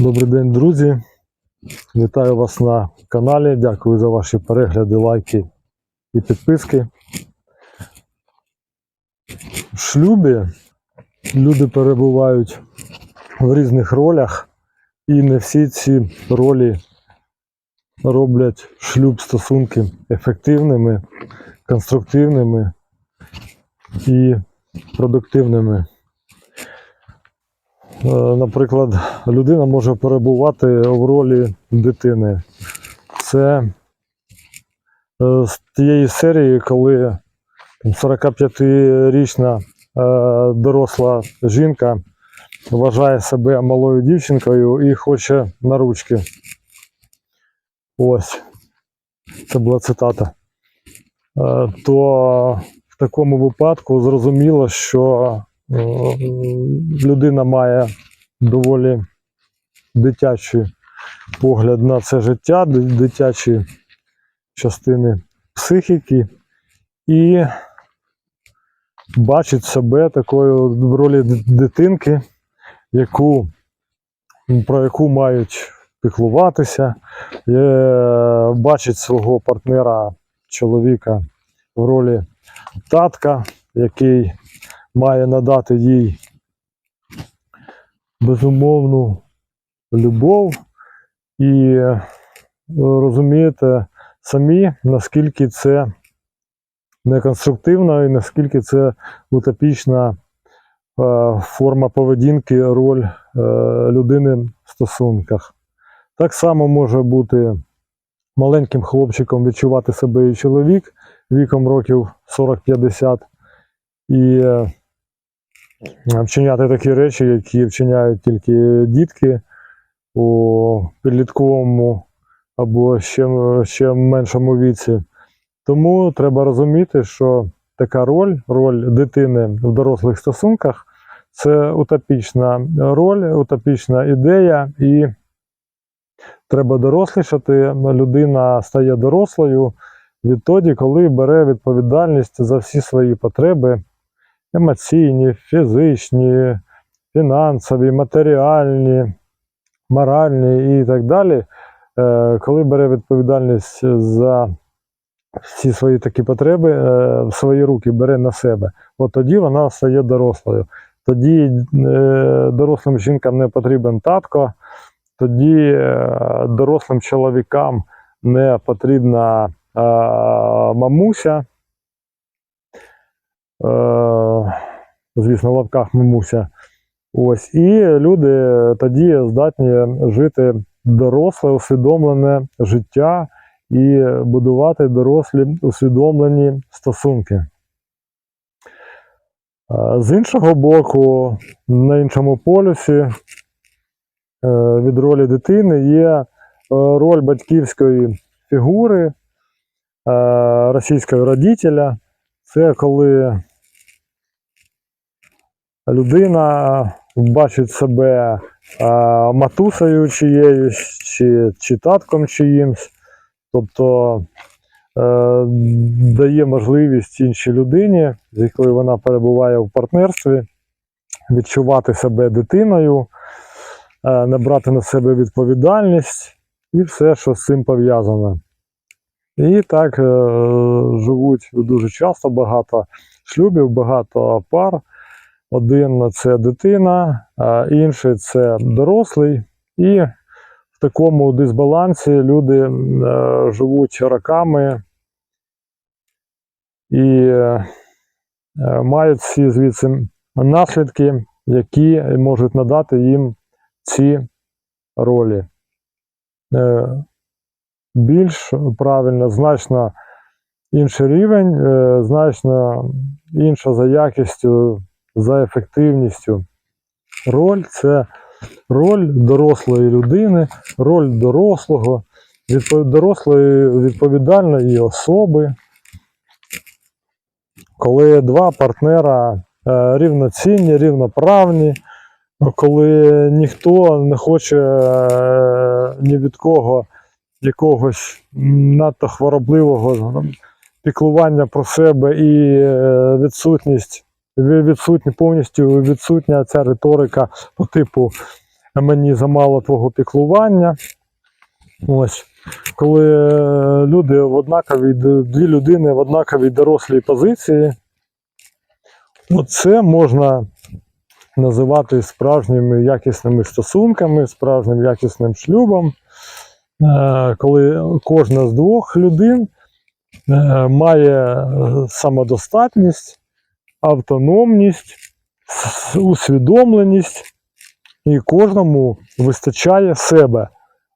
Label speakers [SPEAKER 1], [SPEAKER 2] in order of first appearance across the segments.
[SPEAKER 1] Добрий день, друзі. Вітаю вас на каналі. Дякую за ваші перегляди, лайки і підписки. В шлюбі люди перебувають в різних ролях, і не всі ці ролі роблять шлюб стосунки ефективними, конструктивними і продуктивними. Е, Наприклад, людина може перебувати в ролі дитини. Це е, з тієї серії, коли 45-річна е, доросла жінка вважає себе малою дівчинкою і хоче на ручки. Ось. Це була цитата. То в такому випадку зрозуміло, що людина має доволі дитячий погляд на це життя, дитячі частини психіки і бачить себе такою в ролі дитинки, яку, про яку мають піклуватися, е, бачить свого партнера, чоловіка в ролі татка, який має надати їй безумовну любов і е, розумієте самі, наскільки це неконструктивно і наскільки це утопічна е, форма поведінки, роль е, людини в стосунках. Так само може бути маленьким хлопчиком відчувати себе і чоловік віком років 40-50 і вчиняти такі речі, які вчиняють тільки дітки у підлітковому або ще, ще меншому віці. Тому треба розуміти, що така роль, роль дитини в дорослих стосунках, це утопічна роль, утопічна ідея, і треба дорослішати. Людина стає дорослою відтоді, коли бере відповідальність за всі свої потреби емоційні, фізичні, фінансові, матеріальні, моральні і так далі. Е, Коли бере відповідальність за всі свої такі потреби е, в свої руки бере на себе, от тоді вона стає дорослою. Тоді е, дорослим жінкам не потрібен татко, тоді дорослим чоловікам не потрібна мамуся. Е, звісно, в лапках мамуся. Ось, і люди тоді здатні жити доросле, усвідомлене життя і будувати дорослі усвідомлені стосунки. Е, З іншого боку, на іншому полюсі е, від ролі дитини є роль батьківської фігури російського родителя. Це коли людина бачить себе матусею чиєюсь, чи, чи татком чиїмсь, тобто е, дає можливість іншій людині, з якою вона перебуває в партнерстві, відчувати себе дитиною, е, не брати на себе відповідальність і все, що з цим пов'язано. І так е, живуть дуже часто багато шлюбів, багато пар. Один це дитина, а інший це дорослий. І в такому дисбалансі люди е, живуть роками і е, мають всі звідси наслідки, які можуть надати їм ці ролі. Е, більш правильно, значно інший рівень, значно інша за якістю, за ефективністю. Роль це роль дорослої людини, роль дорослого, дорослої відповідальної особи. Коли два партнера е, рівноцінні, рівноправні, коли ніхто не хоче е, ні від кого якогось надто хворобливого піклування про себе і е, відсутність, ві- відсутня повністю відсутня ця риторика по типу мені замало твого піклування. Ось. Коли е, люди в однаковій, дві людини в однаковій дорослій позиції, оце можна називати справжніми якісними стосунками, справжнім якісним шлюбом, Е, коли кожна з двох людей е, має самодостатність, автономність, усвідомленість, і кожному вистачає себе.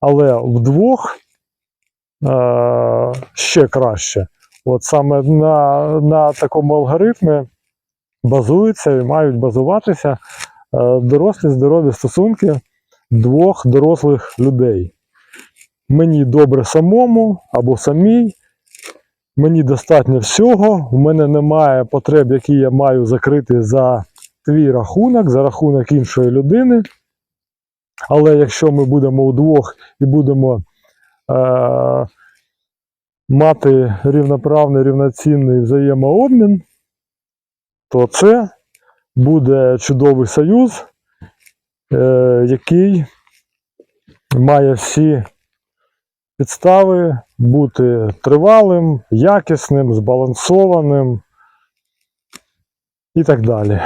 [SPEAKER 1] Але вдвох е, ще краще. От саме на, на такому алгоритмі базуються і мають базуватися е, дорослі здорові стосунки двох дорослих людей. Мені добре самому або самій, мені достатньо всього, в мене немає потреб, які я маю закрити за твій рахунок, за рахунок іншої людини. Але якщо ми будемо удвох і будемо е, мати рівноправний, рівноцінний взаємообмін, то це буде чудовий союз, е, який має всі підстави бути тривалим, якісним, збалансованим і так далі.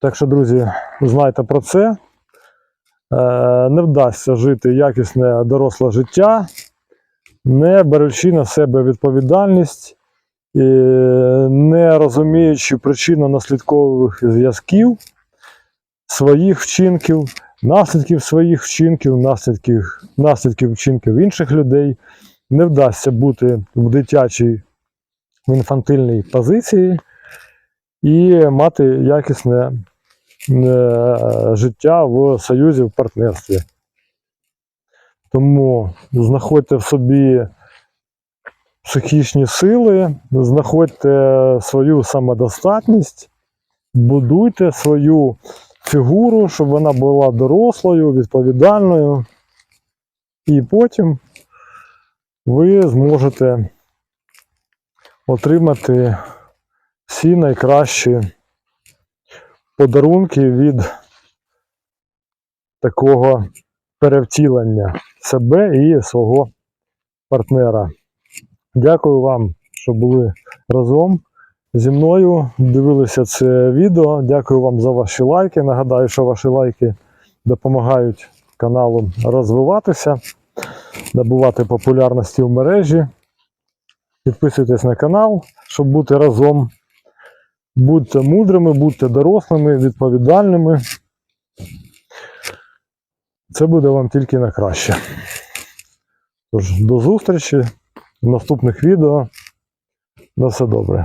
[SPEAKER 1] Так що, друзі, знайте про це. Е, Не вдасться жити якісне доросле життя, не беручи на себе відповідальність, і не розуміючи причинно-наслідкових зв'язків своїх вчинків, наслідків своїх вчинків, наслідків, наслідків вчинків інших людей, не вдасться бути в дитячій в інфантильній позиції і мати якісне е, життя в союзі, в партнерстві. Тому знаходьте в собі психічні сили, знаходьте свою самодостатність, будуйте свою фігуру, щоб вона була дорослою, відповідальною. І потім ви зможете отримати всі найкращі подарунки від такого перевтілення себе і свого партнера. Дякую вам, що були разом зі мною. Дивилися це відео. Дякую вам за ваші лайки. Нагадаю, що ваші лайки допомагають каналу розвиватися, набувати популярності в мережі. Підписуйтесь на канал, щоб бути разом. Будьте мудрими, будьте дорослими, відповідальними. Це буде вам тільки на краще. Тож, до зустрічі в наступних відео. На все добре.